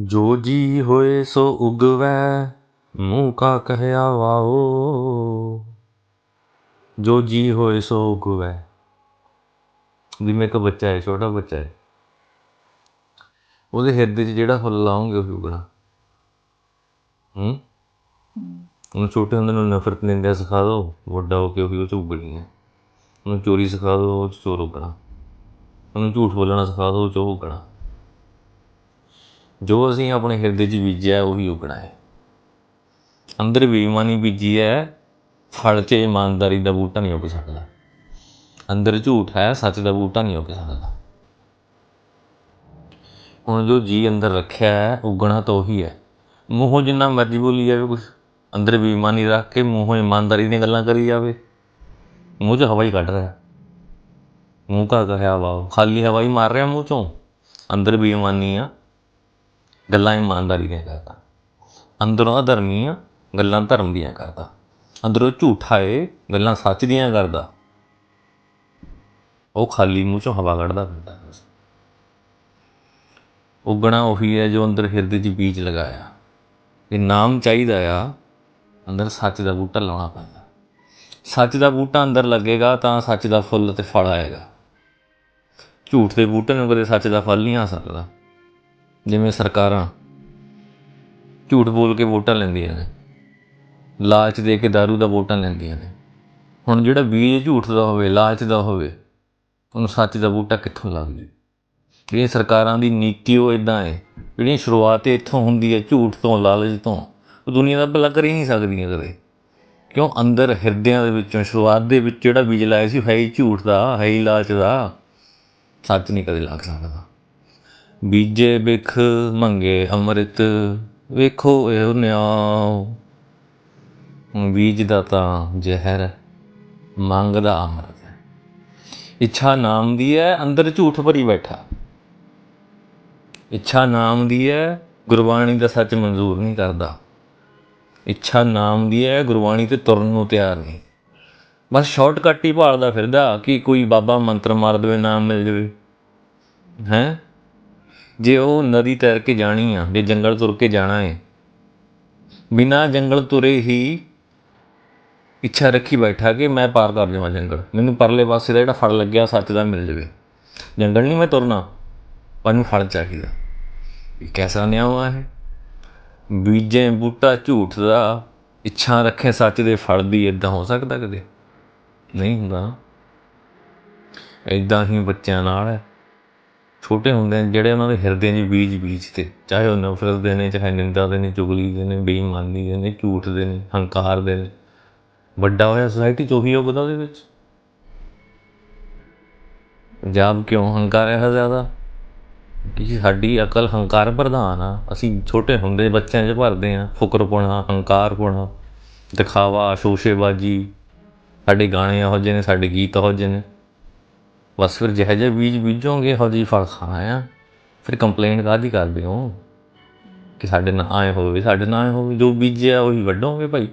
ਜੋ ਜੀ ਹੋਏ ਸੋ ਉਗਵੈ ਮੂੰਹ ਕਾ ਕਹਿਆ ਵਾਓ ਜੋ ਜੀ ਹੋਏ ਸੋ ਉਗਵੈ। ਜਿਵੇਂ ਇੱਕ ਬੱਚਾ ਹੈ ਛੋਟਾ ਬੱਚਾ ਹੈ। ਉਹਦੇ ਹਿਰਦੇ 'ਚ ਜਿਹੜਾ ਫੁੱਲ ਲਾਉਂਗੇ ਉਹ ਉਗਣਾ ਹੂੰ? ਉਹਨੂੰ ਛੋਟੇ ਹੁੰਦੇ ਨੂੰ ਨਫ਼ਰਤ ਨਿੰਦਿਆ ਸਿਖਾ ਦਿਓ ਵੱਡਾ ਹੋ ਕੇ ਉਹੀ ਉਹ 'ਚ ਉਗਣੀ ਹੈ। ਉਹਨੂੰ ਚੋਰੀ ਸਿਖਾ ਦਿਓ ਉਹ 'ਚ ਚੋਰ ਉਗਣਾ। ਉਹਨੂੰ ਝੂਠ ਬੋਲਣਾ ਸਿਖਾ ਦਿਓ ਉਹ 'ਚ ਉਹ ਉਗਣਾ। ਜੋ ਅਸੀਂ ਆਪਣੇ ਹਿਰਦੇ 'ਚ ਬੀਜਿਆ ਉਹੀ ਉਗਣਾ ਹੈ। ਅੰਦਰ ਬੇਈਮਾਨੀ ਬੀਜੀ ਹੈ, ਫਲ 'ਚ ਇਮਾਨਦਾਰੀ ਦਾ ਬੂਟਾ ਨਹੀਂ ਉੱਗ ਸਕਦਾ। ਅੰਦਰ ਝੂਠ ਹੈ, ਸੱਚ ਦਾ ਬੂਟਾ ਨਹੀਂ ਉੱਗ ਸਕਦਾ। ਹੁਣ ਜੋ ਜੀ ਅੰਦਰ ਰੱਖਿਆ ਹੈ, ਉਗਣਾ ਤਾਂ ਉਹੀ ਹੈ। ਮੂੰਹੋਂ ਜਿੰਨਾ ਮਰਜ਼ੀ ਬੋਲੀ ਜਾਵੇ ਕੁਛ, ਅੰਦਰ ਬੇਈਮਾਨੀ ਰੱਖ ਕੇ ਮੂੰਹੋਂ ਇਮਾਨਦਾਰੀ ਦੀਆਂ ਗੱਲਾਂ ਕਰੀ ਜਾਵੇ। ਮੂੰਹ 'ਚ ਹਵਾ ਹੀ ਕੱਢ ਰਿਹਾ। ਮੂੰਹ ਕਾ ਕਹਿਆ ਵਾ ਖਾਲੀ ਹਵਾ ਹੀ ਮਾਰ ਰਿਹਾ ਮੂੰਹ 'ਚੋਂ। ਅੰਦਰ ਬੇਈਮਾਨੀ ਆ ਗੱਲਾਂ ਇਮਾਨਦਾਰੀ ਦੀਆਂ ਕਰਦਾ। ਅੰਦਰੋਂ ਅਧਰਮੀ ਗੱਲਾਂ ਧਰਮ ਦੀਆਂ ਕਰਦਾ। ਅੰਦਰੋਂ ਝੂਠਾ ਏ, ਗੱਲਾਂ ਸੱਚ ਦੀਆਂ ਕਰਦਾ। ਉਹ ਖਾਲੀ ਮੂੰਹ 'ਚੋਂ ਹਵਾ ਕੱਢਦਾ ਫਿਰਦਾ ਬਸ। ਉਗਣਾ ਉਹੀ ਹੈ ਜੋ ਅੰਦਰ ਹਿਰਦੇ 'ਚ ਬੀਜ ਲਗਾਇਆ। ਇਹ ਨਾਮ ਚਾਹੀਦਾ ਆ, ਅੰਦਰ ਸੱਚ ਦਾ ਬੂਟਾ ਲਾਉਣਾ ਪੈਂਦਾ। ਸੱਚ ਦਾ ਬੂਟਾ ਅੰਦਰ ਲੱਗੇਗਾ ਤਾਂ ਸੱਚ ਦਾ ਫੁੱਲ ਤੇ ਫਲ ਆਏਗਾ। ਝੂਠ ਦੇ ਬੂਟੇ ਨੂੰ ਕਦੇ ਸੱਚ ਦਾ ਫਲ ਨਹੀਂ ਆ ਸਕਦਾ। ਜਿਵੇਂ ਸਰਕਾਰਾਂ ਝੂਠ ਬੋਲ ਕੇ ਵੋਟਾਂ ਲੈਂਦੀਆਂ ਨੇ, ਲਾਲਚ ਦੇ ਕੇ ਦਾਰੂ ਦਾ ਵੋਟਾਂ ਲੈਂਦੀਆਂ ਨੇ। ਹੁਣ ਜਿਹੜਾ ਬੀਜ ਝੂਠ ਦਾ ਹੋਵੇ, ਲਾਲਚ ਦਾ ਹੋਵੇ, ਉਹਨੂੰ ਸੱਚ ਦਾ ਬੂਟਾ ਕਿੱਥੋਂ ਲੱਗ ਜੂ ਜਿਹੜੀਆਂ ਸਰਕਾਰਾਂ ਦੀ ਨੀਤੀ ਉਹ ਇਦਾਂ ਹੈ ਜਿਹੜੀਆਂ ਸ਼ੁਰੂਆਤ ਇੱਥੋਂ ਹੁੰਦੀ ਹੈ ਝੂਠ ਤੋਂ, ਲਾਲਚ ਤੋਂ, ਉਹ ਦੁਨੀਆ ਦਾ ਭਲਾ ਕਰ ਹੀ ਨਹੀਂ ਸਕਦੀਆਂ ਕਦੇ। ਕਿਉਂ? ਅੰਦਰ ਹਿਰਦਿਆਂ ਦੇ ਵਿੱਚੋਂ, ਸ਼ੁਰੂਆਤ ਦੇ ਵਿੱਚ ਜਿਹੜਾ ਬੀਜ ਲਾਇਆ ਸੀ, ਉਹ ਹੈ ਹੀ ਝੂਠ ਦਾ, ਹੈ ਹੀ ਲਾਲਚ ਦਾ। ਸੱਚ ਨਹੀਂ ਕਦੇ ਲੱਗ ਸਕਦਾ। ਬੀਜੇ ਬਿਖ ਮੰਗੇ ਅੰਮ੍ਰਿਤ, ਵੇਖੋ ਇਹੋ ਨਿਆਉ। ਬੀਜ ਦਾ ਤਾਂ ਜ਼ਹਿਰ, ਮੰਗਦਾ ਅੰਮ੍ਰਿਤ। ਹੈ ਇੱਛਾ ਨਾਮ ਦੀ ਹੈ ਅੰਦਰ ਝੂਠ ਭਰੀ ਬੈਠਾ। ਇੱਛਾ ਨਾਮ ਦੀ ਹੈ ਗੁਰਬਾਣੀ ਦਾ ਸੱਚ ਮਨਜ਼ੂਰ ਨਹੀਂ ਕਰਦਾ। ਇੱਛਾ ਨਾਮ ਦੀ ਹੈ ਗੁਰਬਾਣੀ ਤੇ ਤੁਰਨ ਨੂੰ ਤਿਆਰ ਨਹੀਂ। ਬਸ ਸ਼ਾਰਟਕਟ ਹੀ ਭਾਲਦਾ ਫਿਰਦਾ, ਕਿ ਕੋਈ ਬਾਬਾ ਮੰਤਰ ਮਾਰ ਦੇਵੇ, ਨਾਮ ਮਿਲ ਜਾਵੇ। ਹੈ? ਜੇ ਉਹ ਨਦੀ ਤੈਰ ਕੇ ਜਾਣੀ ਆ, ਜੇ ਜੰਗਲ ਤੁਰ ਕੇ ਜਾਣਾ ਹੈ ਬਿਨਾਂ ਜੰਗਲ ਤੁਰੇ ਹੀ ਇੱਛਾ ਰੱਖੀ ਬੈਠਾ ਕਿ ਮੈਂ ਪਾਰ ਕਰ ਜਾਵਾਂ ਜੰਗਲ। ਮੈਨੂੰ ਪਰਲੇ ਪਾਸੇ ਦਾ ਜਿਹੜਾ ਫਲ ਲੱਗਿਆ, ਸੱਚ ਦਾ ਮਿਲ ਜਾਵੇ। ਜੰਗਲ ਨਹੀਂ ਮੈਂ ਤੁਰਨਾ, ਪਰ ਮੈਨੂੰ ਫਲ ਚਾਹੀਦਾ। ਇਹ ਕੈਸਾ ਨਿਆਂ ਹੋਆ ਹੈ? ਬੀਜੇ ਬੂਟਾ ਝੂਠ ਦਾ ਇੱਛਾ ਰੱਖੇ ਸੱਚ ਦੇ ਫਲ ਦੀ ਇਦਾਂ ਹੋ ਸਕਦਾ ਕਦੇ? ਨਹੀਂ ਹੁੰਦਾ। ਇਦਾਂ ਹੀ ਬੱਚਿਆਂ ਨਾਲ ਹੈ। ਛੋਟੇ ਹੁੰਦੇ ਨੇ ਜਿਹੜੇ ਉਹਨਾਂ ਦੇ ਹਿਰਦੇ 'ਚ ਬੀਜ ਬੀਜ ਤੇ, ਚਾਹੇ ਉਹ ਨਫ਼ਰਤ ਦੇ ਨੇ, ਚਾਹੇ ਨਿੰਦਾ ਦੇ ਨੇ, ਚੁਗਲੀ ਦੇ ਨੇ, ਬੇਈਮਾਨੀ ਦੇ ਨੇ, ਝੂਠ ਦੇ ਨੇ, ਹੰਕਾਰ ਦੇ ਨੇ। ਵੱਡਾ ਹੋਇਆ ਸੋਸਾਇਟੀ 'ਚ ਉਹੀ ਉਗਦਾ ਉਹਦੇ ਵਿੱਚ। ਪੰਜਾਬ ਕਿਉਂ ਹੰਕਾਰ ਹੈ ਜ਼ਿਆਦਾ? ਕਿ ਸਾਡੀ ਅਕਲ ਹੰਕਾਰ ਪ੍ਰਧਾਨ ਆ। ਅਸੀਂ ਛੋਟੇ ਹੁੰਦੇ ਬੱਚਿਆਂ 'ਚ ਭਰਦੇ ਹਾਂ ਫੁਕਰਪੁਣਾ ਹੰਕਾਰਪੁਣਾ ਦਿਖਾਵਾ, ਸ਼ੋਸ਼ੇਬਾਜੀ। ਸਾਡੇ ਗਾਣੇ ਇਹੋ ਜਿਹੇ ਨੇ, ਸਾਡੇ ਗੀਤ ਇਹੋ ਜਿਹੇ ਨੇ। ਬਸ ਫਿਰ ਜਿਹੋ ਜਿਹੇ ਬੀਜ ਬੀਜੋਗੇ, ਇਹੋ ਜਿਹੀ ਫਲ ਖਾਣਾ ਆ। ਫਿਰ ਕੰਪਲੇਂਟ ਕਾਹਦੀ ਕਰਦੇ ਹੋ? ਕਿ ਸਾਡੇ ਨਾਲ ਆਏ ਹੋਵੇ, ਸਾਡੇ ਨਾਲ ਆਏ ਹੋਵੇ, ਜੋ ਬੀਜਿਆ ਉਹੀ ਵੱਢੋਗੇ ਭਾਈ।